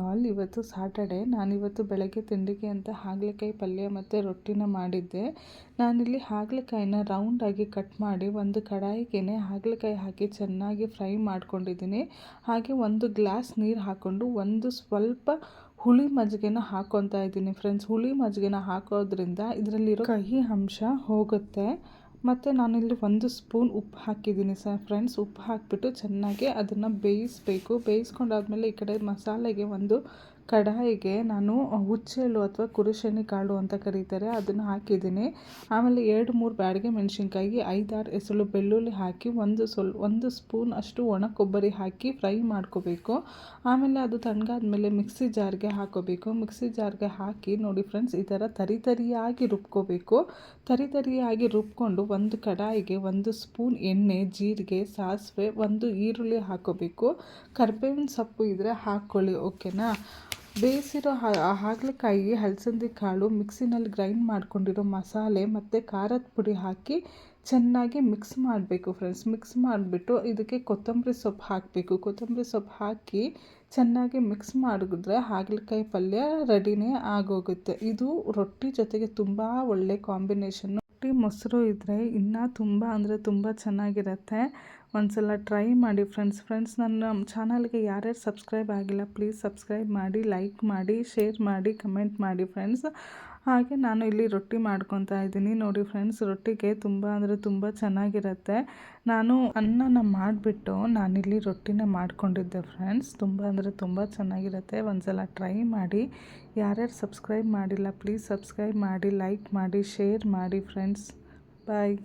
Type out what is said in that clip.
All ಇವತ್ತು Saturday ನಾನಿವತ್ತು ಬೆಳಗ್ಗೆ ತಿಂಡಿಗೆ ಅಂತ ಹಾಗಲಕಾಯಿ ಪಲ್ಯ ಮತ್ತು ರೊಟ್ಟಿನ ಮಾಡಿದ್ದೆ. ನಾನಿಲ್ಲಿ ಹಾಗಲಕಾಯಿನ ರೌಂಡಾಗಿ ಕಟ್ ಮಾಡಿ ಒಂದು ಕಡಾಯಿಗೆ ಹಾಗಲಕಾಯಿ ಹಾಕಿ ಚೆನ್ನಾಗಿ ಫ್ರೈ ಮಾಡ್ಕೊಂಡಿದ್ದೀನಿ. ಹಾಗೆ ಒಂದು ಗ್ಲಾಸ್ ನೀರು ಹಾಕ್ಕೊಂಡು ಒಂದು ಸ್ವಲ್ಪ ಹುಳಿ ಮಜ್ಜಿಗೆನ ಹಾಕ್ಕೊತಾ ಇದ್ದೀನಿ ಫ್ರೆಂಡ್ಸ್ ಹುಳಿ ಮಜ್ಜಿಗೆನ ಹಾಕೋದ್ರಿಂದ ಇದರಲ್ಲಿರೋ ಕಹಿ ಅಂಶ ಹೋಗುತ್ತೆ. ಮತ್ತು ನಾನಿಲ್ಲಿ ಒಂದು ಸ್ಪೂನ್ ಉಪ್ಪು ಹಾಕಿದ್ದೀನಿ ಸರ್ ಫ್ರೆಂಡ್ಸ್. ಉಪ್ಪು ಹಾಕಿಬಿಟ್ಟು ಚೆನ್ನಾಗಿ ಅದನ್ನು ಬೇಯಿಸಬೇಕು. ಬೇಯಿಸ್ಕೊಂಡಾದ್ಮೇಲೆ ಈ ಕಡೆ ಮಸಾಲೆಗೆ ಒಂದು ಕಡಾಯಿಗೆ ನಾನು ಹುಚ್ಚೆಳ್ಳು ಅಥವಾ ಕುರುಶೆನಿ ಕಾಳು ಅಂತ ಕರೀತಾರೆ, ಅದನ್ನು ಹಾಕಿದ್ದೀನಿ. ಆಮೇಲೆ ಎರಡು ಮೂರು ಬ್ಯಾಡಿಗೆ ಮೆಣಸಿನ್ಕಾಯಿ, ಐದಾರು ಎಸಳು ಬೆಳ್ಳುಳ್ಳಿ ಹಾಕಿ, ಒಂದು ಸ್ವಲ್ ಒಂದು ಸ್ಪೂನ್ ಅಷ್ಟು ಒಣ ಕೊಬ್ಬರಿ ಹಾಕಿ ಫ್ರೈ ಮಾಡ್ಕೋಬೇಕು. ಆಮೇಲೆ ಅದು ತಣ್ಣಗಾದ್ಮೇಲೆ ಮಿಕ್ಸಿ ಜಾರ್ಗೆ ಹಾಕೋಬೇಕು. ಮಿಕ್ಸಿ ಜಾರ್ಗೆ ಹಾಕಿ ನೋಡಿ ಫ್ರೆಂಡ್ಸ್, ಈ ಥರ ತರಿ ತರಿಯಾಗಿ ರುಬ್ಕೋಬೇಕು. ತರಿ ತರಿಯಾಗಿ ರುಬ್ಕೊಂಡು ಒಂದು ಕಡಾಯಿಗೆ ಒಂದು ಸ್ಪೂನ್ ಎಣ್ಣೆ, ಜೀರಿಗೆ, ಸಾಸಿವೆ, ಒಂದು ಈರುಳ್ಳಿ ಹಾಕೋಬೇಕು. ಕರ್ಬೇವಿನ ಸೊಪ್ಪು ಇದ್ದರೆ ಹಾಕ್ಕೊಳ್ಳಿ, ಓಕೆನಾ? ಬೇಯಿಸಿರೋ ಹಾಗಲಕಾಯಿ ಹಲಸಂದಿ ಕಾಳು, ಮಿಕ್ಸಿನಲ್ಲಿ ಗ್ರೈಂಡ್ ಮಾಡ್ಕೊಂಡಿರೋ ಮಸಾಲೆ ಮತ್ತು ಖಾರದ ಪುಡಿ ಹಾಕಿ ಚೆನ್ನಾಗಿ ಮಿಕ್ಸ್ ಮಾಡಬೇಕು ಫ್ರೆಂಡ್ಸ್ ಮಿಕ್ಸ್ ಮಾಡಿಬಿಟ್ಟು ಇದಕ್ಕೆ ಕೊತ್ತಂಬರಿ ಸೊಪ್ಪು ಹಾಕಬೇಕು. ಕೊತ್ತಂಬರಿ ಸೊಪ್ಪು ಹಾಕಿ ಚೆನ್ನಾಗಿ ಮಿಕ್ಸ್ ಮಾಡಿದ್ರೆ ಹಾಗಲಕಾಯಿ ಪಲ್ಯ ರೆಡಿನೇ ಆಗೋಗುತ್ತೆ. ಇದು ರೊಟ್ಟಿ ಜೊತೆಗೆ ತುಂಬ ಒಳ್ಳೆ ಕಾಂಬಿನೇಷನ್ನು ಮೊಸರು ಇದ್ದರೆ ಇನ್ನೂ ತುಂಬ ಅಂದರೆ ತುಂಬ ಚೆನ್ನಾಗಿರುತ್ತೆ. ಒಂದ್ಸಲ ಟ್ರೈ ಮಾಡಿ ಫ್ರೆಂಡ್ಸ್ ಫ್ರೆಂಡ್ಸ್ ನನ್ನ ಚಾನಲ್ಗೆ ಯಾರ್ಯಾರು ಸಬ್ಸ್ಕ್ರೈಬ್ ಆಗಿಲ್ಲ ಪ್ಲೀಸ್ ಸಬ್ಸ್ಕ್ರೈಬ್ ಮಾಡಿ ಲೈಕ್ ಮಾಡಿ ಶೇರ್ ಮಾಡಿ ಕಮೆಂಟ್ ಮಾಡಿ ಫ್ರೆಂಡ್ಸ್ ಹಾಗೆ ನಾನು ಇಲ್ಲಿ ರೊಟ್ಟಿ ಮಾಡ್ಕೊತಾ ಇದ್ದೀನಿ. ನೋಡಿ ಫ್ರೆಂಡ್ಸ್ ರೊಟ್ಟಿಗೆ ತುಂಬ ಅಂದರೆ ತುಂಬ ಚೆನ್ನಾಗಿರುತ್ತೆ. ನಾನು ಅನ್ನನ ಮಾಡಿಬಿಟ್ಟು ನಾನಿಲ್ಲಿ ರೊಟ್ಟಿನ ಮಾಡ್ಕೊಂಡಿದ್ದೆ ಫ್ರೆಂಡ್ಸ್ ತುಂಬ ಅಂದರೆ ತುಂಬ ಚೆನ್ನಾಗಿರುತ್ತೆ. ಒಂದು ಸಲ ಟ್ರೈ ಮಾಡಿ. ಯಾರ್ಯಾರು ಸಬ್ಸ್ಕ್ರೈಬ್ ಮಾಡಿಲ್ಲ ಪ್ಲೀಸ್ ಸಬ್ಸ್ಕ್ರೈಬ್ ಮಾಡಿ ಲೈಕ್ ಮಾಡಿ ಶೇರ್ ಮಾಡಿ ಫ್ರೆಂಡ್ಸ್ Bye.